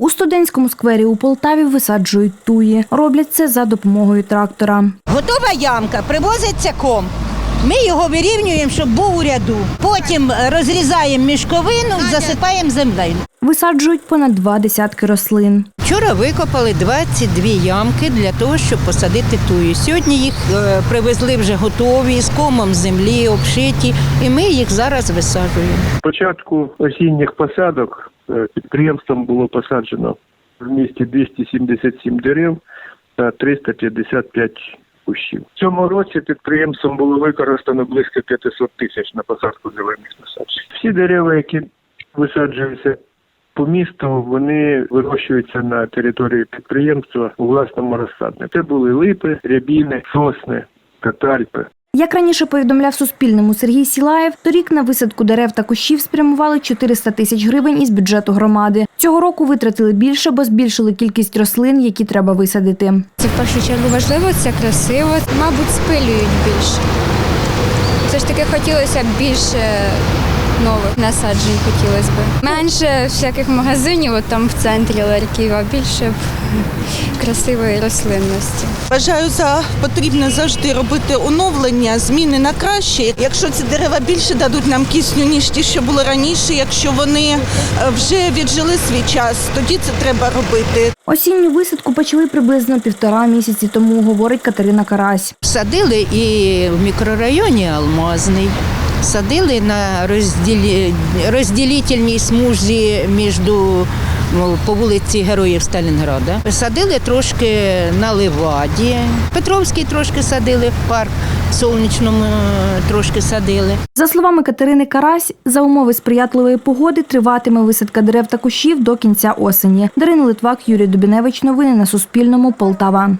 У студентському сквері у Полтаві висаджують туї. Роблять це за допомогою трактора. Готова ямка, привозиться ком. Ми його вирівнюємо, щоб був у ряду. Потім розрізаємо мішковину, засипаємо землею. Висаджують понад два десятки рослин. Вчора викопали 22 ямки для того, щоб посадити тую. Сьогодні їх е, привезли вже готові, з комом землі, обшиті, і ми їх зараз висаджуємо. початку осінніх посадок підприємством було посаджено в місті 277 дерев та 355 кущів. В цьому році підприємством було використано близько 500 тисяч на посадку зелених насаджень. Всі дерева, які висаджуються по місту, вони вирощуються на території підприємства у власному розсаднику. Це були липи, рябіни, сосни, катальпи. Як раніше повідомляв Суспільному Сергій Сілаєв, торік на висадку дерев та кущів спрямували 400 тисяч гривень із бюджету громади. Цього року витратили більше, бо збільшили кількість рослин, які треба висадити. Це в першу чергу важливо, це красиво. Мабуть, спилюють більше. Все ж таки хотілося б більше нових насаджень хотілося б. Менше всяких магазинів от там в центрі ларьків, а більше б красивої рослинності. Вважаю за потрібне завжди робити оновлення, зміни на краще. Якщо ці дерева більше дадуть нам кисню, ніж ті, що були раніше, якщо вони е, вже віджили свій час, тоді це треба робити. Осінню висадку почали приблизно півтора місяці тому, говорить Катерина Карась. Садили і в мікрорайоні Алмазний. Садили на розділі... розділительній смузі між по вулиці Героїв Сталінграда. Садили трошки на Леваді. Петровський трошки садили в парк, сонячному е, трошки садили. За словами Катерини Карась, за умови сприятливої погоди триватиме висадка дерев та кущів до кінця осені. Дарина Литвак, Юрій Дубіневич. Новини на Суспільному. Полтава.